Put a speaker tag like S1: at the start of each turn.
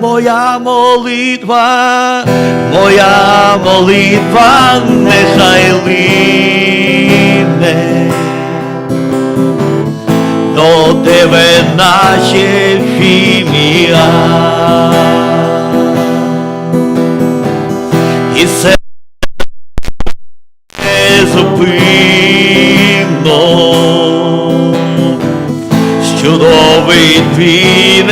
S1: моя молитва, моя молитва нехай лине до тебе наче фімія. І зупинно, чудовий твій